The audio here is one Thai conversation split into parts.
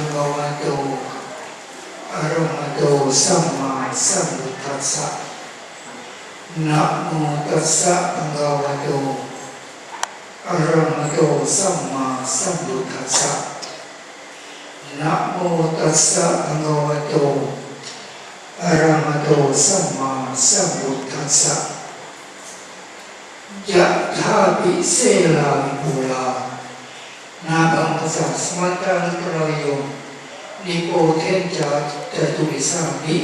ะคะวะโตอะระหะโตสัมมาสัมพุทธัสสะนะโมตัสสะภะคะวะโตอะระหะโตสัมมาสัมพุทธัสสะนะโมตัสสะภะคะวะโตอะระหะโตสัมมาสัมพุทธัสสะยะถาปิเสลาวิปุลา นาบังภาษาสมัตังประโยชน์นิโปเทนจาจตุริสามิ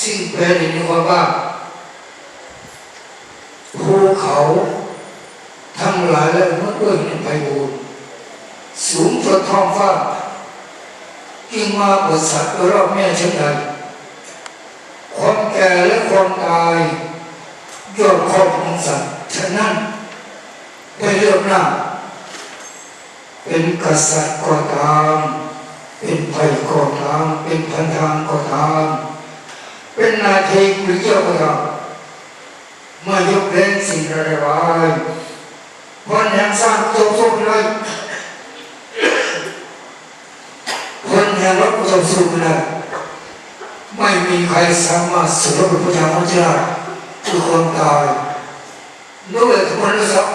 สิ่งแปลในนี้ว่าว่าภูเขาทั้งหลายและมื่อด้วยหินไพบูรสูงจนท้องฟ้ากิ่งมาบทสัตว์รอบแม่เช่นใดความแก่และความตายยอดครอบของสัตว์ฉะนั้นได้เลือกหน้า เป็นกษัตริย์ก็ตาม เป็นไผ่ก็ตาม เป็นพันธางก็ตาม เป็นนาทีหรือเจ้าก็ตามเมื่อยกเล่นสิ่งระไรเพราะยังสร้างตัวสุขเลยคนยังรับตัวสุขเลยไม่มีใครสามารถสรุปพระเจ้าพระเจ้าคือคนตายด้วยทุกคนรู้สึก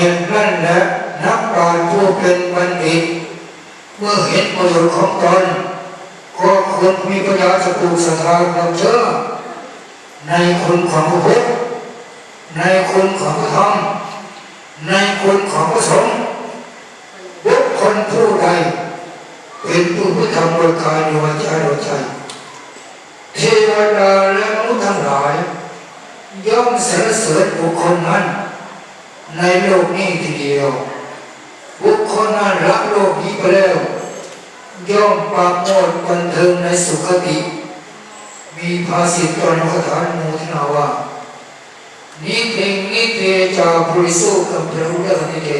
พราะเหตุนั้นแหละนักปราชญ์ผู้เป็นบัณฑิตเมื่อเห็นประโยชน์ของตนก็ควรมีปัญญาสกุลศรัทธาความเชื่อในคุณของพระพุทธในคุณของพระธรรมในคุณของพระสงฆ์บุคคลผู้ใดเป็นผู้พุทธบริการในวันใจเราใจเทวดาและมนุษย์ทั้งหลาย ย่อมสรรเสริญบุคคลนั้น ในโลกนี้ทีเดียว บุคคลนั้นรักโลกนี้ไปแล้ว ย่อมปราโมทบันเทิงในสุขติ มีภาษิตตอนคาถาโมทนาว่า นิเทงนิเทจาบริสุทธิ์กับพระพุทธนิเท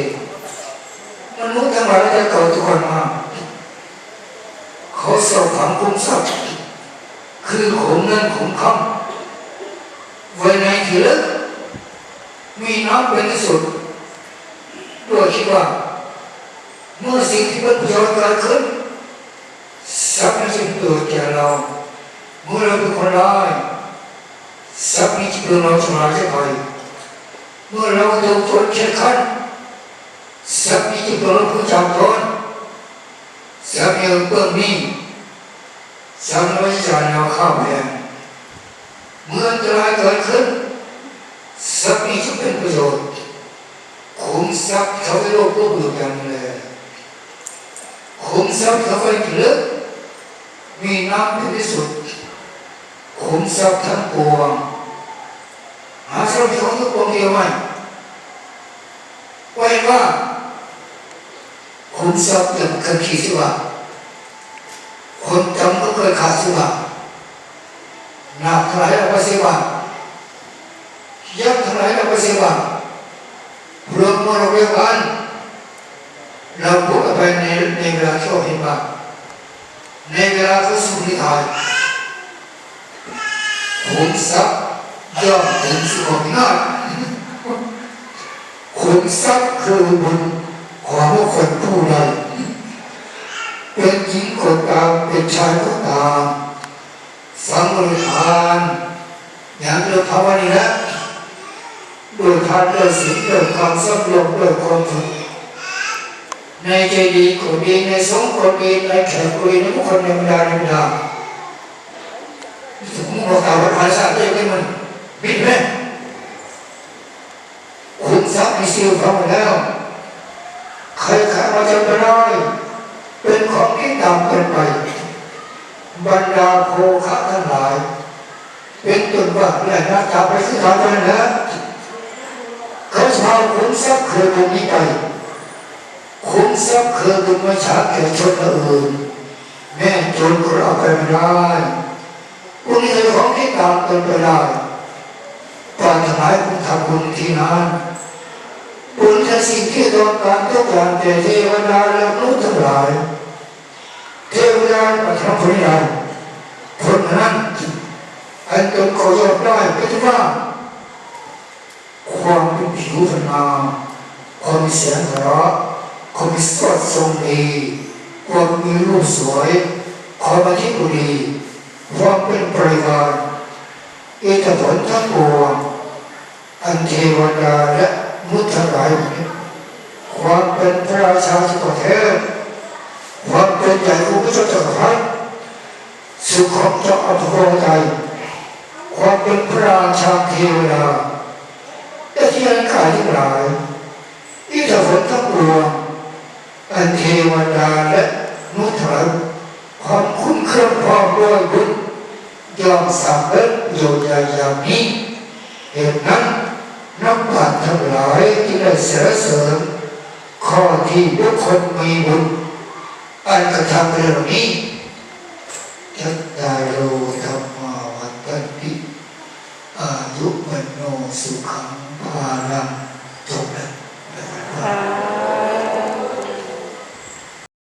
มนุษย์ทั้งหลายจะเก่าทุกคนมา เขาสอบถามคุ้มทรัพย์คือขมเงินขมคำไว้ในที่ลึก มีน้ำเป็นที่สุดด้วยคิดว่า เมื่อสิ่งที่เป็นประโยชน์เกิดขึ้นสักนี้จะเกิดแก่เรา เมื่อเราเป็นคนร้ายสักนี้จะเป็นเราชนะจะไปเมื่อเราโดนทนเช็ดขันสักนี้จะเป็นเราผู้จำทนสักนี้เบื้องนี้สักนี้จะแนวข้าแพงเมื่ออันตรายเกิดขึ้น เป็นประโยชน์ขุมทรัพย์เขาไปโลกก็เบื่อกันเลยขุมทรัพย์เขาไปลึกมีน้ำเป็นที่สุดขุมทรัพย์ทั้งปวงหาทรัพย์ของทุกปวงเดียวไหมไว้ว่าขุมทรัพย์อย่างเคยคิดสิว่าคนจำก็เคยขาดสิว่าหนักเท่าไหร่เอาไปสิว่า พูดกันไปในในเวลาช่วงเห็นบ้างในเวลาเขาสุนิทานขุนทรัพย์ย่อมถึงสุขวินาศขุนทรัพย์คือบุญของคคลผู้ใดเป็นหญิงก็ตามเป็นชายก็ตามสังบริหารอย่างเรื่องภาวนา แล้วด้วยทานด้วยศีลด้วยความสงบด้วยความฝึกในใจดีก็ดีในสงฆ์ก็ดีในแขกก็ดีในบุคคลในบรรดาในบรรดาสมมติว่าวว่าภาษาเจ้าที่มันบิดไหมคุณทรัพย์มีสิ่งฟังแล้วใครขาเราจะไปได้เป็นของที่ต่ำเกินไป บรรดาโคคะทั้งหลาย เป็นต้นว่าแหล่งนักจับไปที่ทางนั้นแล้าชาวขุนทรัพย์เคยบุญนี้ไปขุนทรัพย์เคยบุญมาฉาแก่ชนอื่นแม่จนก็เอาไปไม่ได้บุญนี้เป็นของที่ตามตนไปได้ปรารถนาคุณทำบุญที่นั้นบุญจะสิ่งที่ต้องการทุกอย่างแต่เทวดาและมนุษย์ทั้งหลายเทวดาประทับพระนคนนั้นอันตนเขายอมได้ก็จะว่า ความเป็นผิวพรรณความเสียงหัวเราะคนมีสวดทรงดีความมีรูปสวยความอธิบุรีความเป็นปริวารอิทธิผลทั้งปวงอันเทวดาและมุตรายความเป็นพระราชาที่ประเทศความเป็นใหญ่องพระเจ้าจักรพรรดิสุขของเจ้าอภรไทยความเป็นพระราชาเทวดา ที่ร่างกายทั้งหลายอิทจะฝนทั้งปวงอันเทวดาและนุษย์ความคุ้มเครื่องพอด้วยบุญยอมสำเร็จอยู่ยางนี้เหตุนั้นนักปราชญ์ทั้งหลายที่ได้เสรเสริมข้อที่บุคคลมีบุญอันกระทำเรื่องนี้จัตตาโรธรรมวัตันติอายุวันโนสุขัง